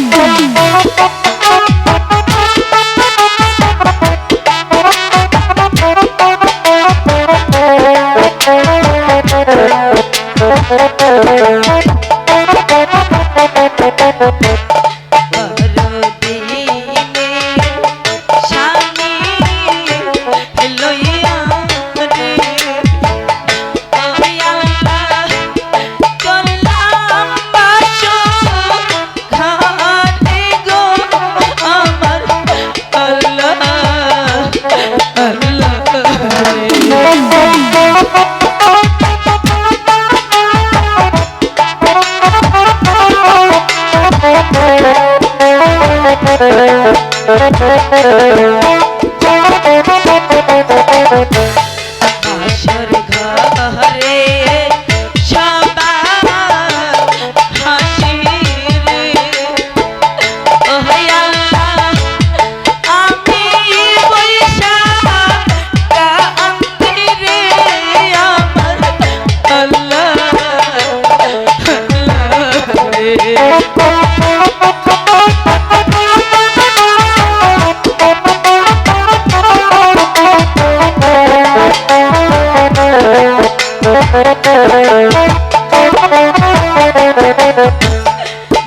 Thank you.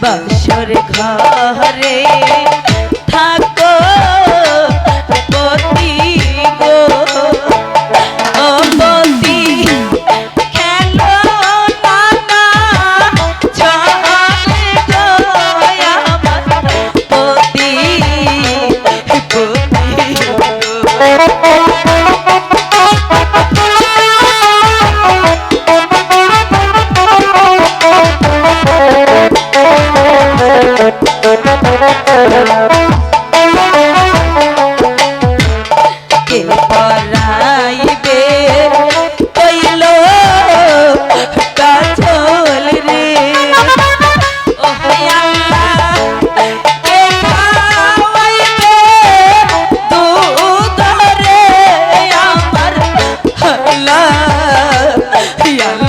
বাসর ঘরে থাকো Yeah.